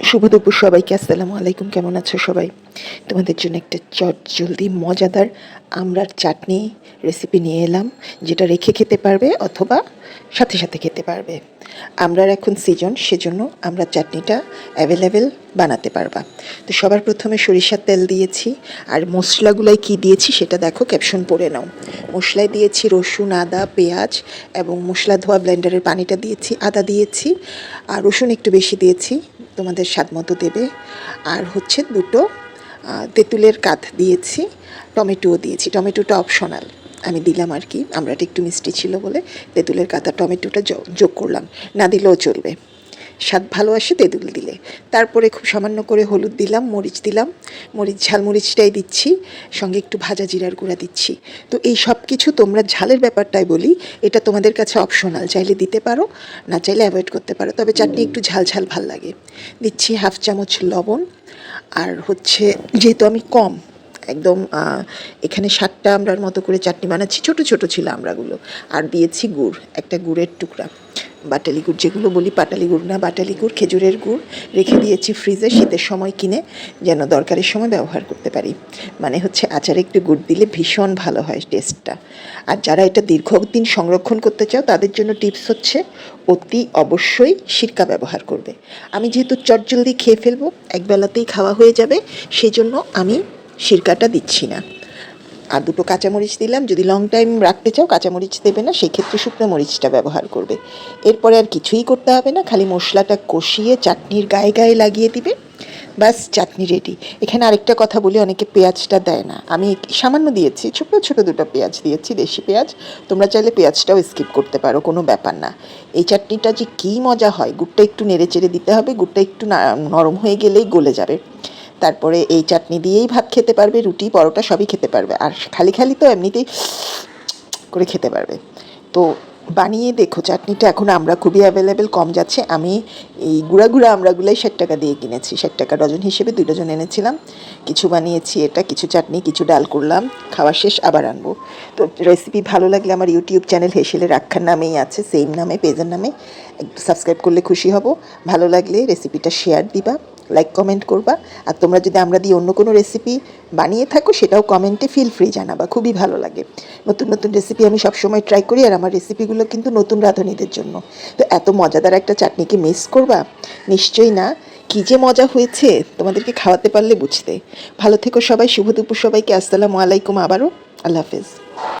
শুভ দুপুর সবাইকে, আসসালামু আলাইকুম, কেমন আছো সবাই? তোমাদের জন্য একটা চট জলদি, মজাদার আমড়ার চাটনি রেসিপি নিয়ে এলাম, যেটা রেখে খেতে পারবে অথবা সাথে সাথে খেতে পারবে। আমরার এখন সিজন সেজন্য আমরা চাটনিটা অ্যাভেলেবেল বানাতে পারবা। তো সবার প্রথমে সরিষার তেল দিয়েছি, আর মশলাগুলাই কি দিয়েছি সেটা দেখো ক্যাপশন পড়ে নাও। মশলায় দিয়েছি রসুন, আদা, পেঁয়াজ এবং মশলা ধোয়া ব্লেন্ডারের পানিটা দিয়েছি, আদা দিয়েছি, আর রসুন একটু বেশি দিয়েছি তোমাদের স্বাদ মতো দেবে। আর হচ্ছে দুটো তেঁতুলের কাত দিয়েছি, টমেটোও দিয়েছি। টমেটোটা অপশনাল আমি দিলাম আর কি। আমরাটা একটু মিষ্টি ছিল বলে তেঁতুলের কাতা টমেটোটা যোগ করলাম। না দিলেও চলবে। স্বাদ ভালো আসে তেঁতুল দিলে। তারপরে খুব সামান্য করে হলুদ দিলাম, মরিচ দিলাম, মরিচ, ঝাল মরিচটাই দিচ্ছি, সঙ্গে একটু ভাজা জিরার গুঁড়া দিচ্ছি। তো এই সব কিছু তোমরা ঝালের ব্যাপারটাই বলি, এটা তোমাদের কাছে অপশনাল চাইলে দিতে পারো, না চাইলে অ্যাভয়েড করতে পারো। তবে চাটনি একটু ঝাল ঝাল ভালো লাগে। দিচ্ছি হাফ চামচ লবণ, আর হচ্ছে যেহেতু আমি কম, একদম এখানে সাতটা আমড়ার মতো করে চাটনি বানাচ্ছি, ছোট ছোট ছিল আমরাগুলো, আর দিয়েছি গুড়, একটা গুড়ের টুকরা। বাটালি গুড় যেগুলো বলি পাটালি গুড় না বাটালি গুড় খেজুরের গুড় রেখে দিয়েছি ফ্রিজে শীতের সময় কিনে, যেন দরকারের সময় ব্যবহার করতে পারি। মানে হচ্ছে আচারে একটু গুড় দিলে ভীষণ ভালো হয় টেস্টটা আর যারা এটা দীর্ঘদিন সংরক্ষণ করতে চাও, তাদের জন্য টিপস হচ্ছে অতি অবশ্যই সিরকা ব্যবহার করবে। আমি যেহেতু চটজলদি খেয়ে ফেলব, একবেলাতেই খাওয়া হয়ে যাবে সেই জন্য আমি সিরকাটা দিচ্ছি না। আর দুটো কাঁচামরিচ দিলাম। যদি লং টাইম রাখতে চাও, কাঁচামরিচ দেবে না সেই ক্ষেত্রে শুকনো মরিচটা ব্যবহার করবে। এরপরে আর কিছুই করতে হবে না, খালি মশলাটা কষিয়ে চাটনির গায়ে গায়ে লাগিয়ে দিবে। ব্যাস, চাটনি রেডি এখানে আরেকটা কথা বলি, অনেকে পেঁয়াজটা দেয় না। আমি সামান্য দিয়েছি, ছোটো ছোটো দুটো পেঁয়াজ দিয়েছি, দেশি পেঁয়াজ। তোমরা চাইলে পেঁয়াজটাও স্কিপ করতে পারো, কোনো ব্যাপার না। এই চাটনিটা যে কী মজা হয়, গুড়টা একটু নেড়ে চেড়ে দিতে হবে, গুড়টা একটু নরম হয়ে গেলেই গলে যাবে। তারপরে এই চাটনি দিয়েই ভাত খেতে পারবে, রুটি, পরোটা সবই খেতে পারবে। আর খালি খালি তো এমনিতেই করে খেতে পারবে। তো বানিয়ে দেখো, চাটনিটা এখন আমরা খুবই অ্যাভেলেবেল কম যাচ্ছে। আমি এই গুঁড়া গুঁড়া আমড়াগুলাই ষাট টাকা দিয়ে কিনেছি। ষাট টাকা ডজন হিসেবে দুই ডজন এনেছিলাম। কিছু বানিয়েছি এটা, কিছু চাটনি, কিছু ডাল করলাম। খাওয়া শেষ, আবার আনব। তো রেসিপি ভালো লাগলে আমার ইউটিউব চ্যানেল হেসেলে রাখার নামেই আছে সেম নামে পেজের নামে। সাবস্ক্রাইব করলে খুশি হব। ভালো লাগলে রেসিপিটা শেয়ার দিবা। লাইক কমেন্ট করবা। আর তোমরা যদি আমরা দিয়ে অন্য কোনো রেসিপি বানিয়ে থাকো, সেটাও কমেন্টে ফিল ফ্রি জানাবা, খুবই ভালো লাগে। নতুন নতুন রেসিপি আমি সবসময় ট্রাই করি, আর আমার রেসিপিগুলো কিন্তু নতুন রাঁধুনিদের জন্য। তো এত মজাদার একটা চাটনি কি মিস করবা? নিশ্চয়ই না। কী যে মজা হয়েছে, তোমাদেরকে খাওয়াতে পারলে বুঝতে। ভালো থেকো সবাই, শুভ দুপুর সবাইকে, আসসালামু আলাইকুম আবারও। আল্লাহ হাফেজ।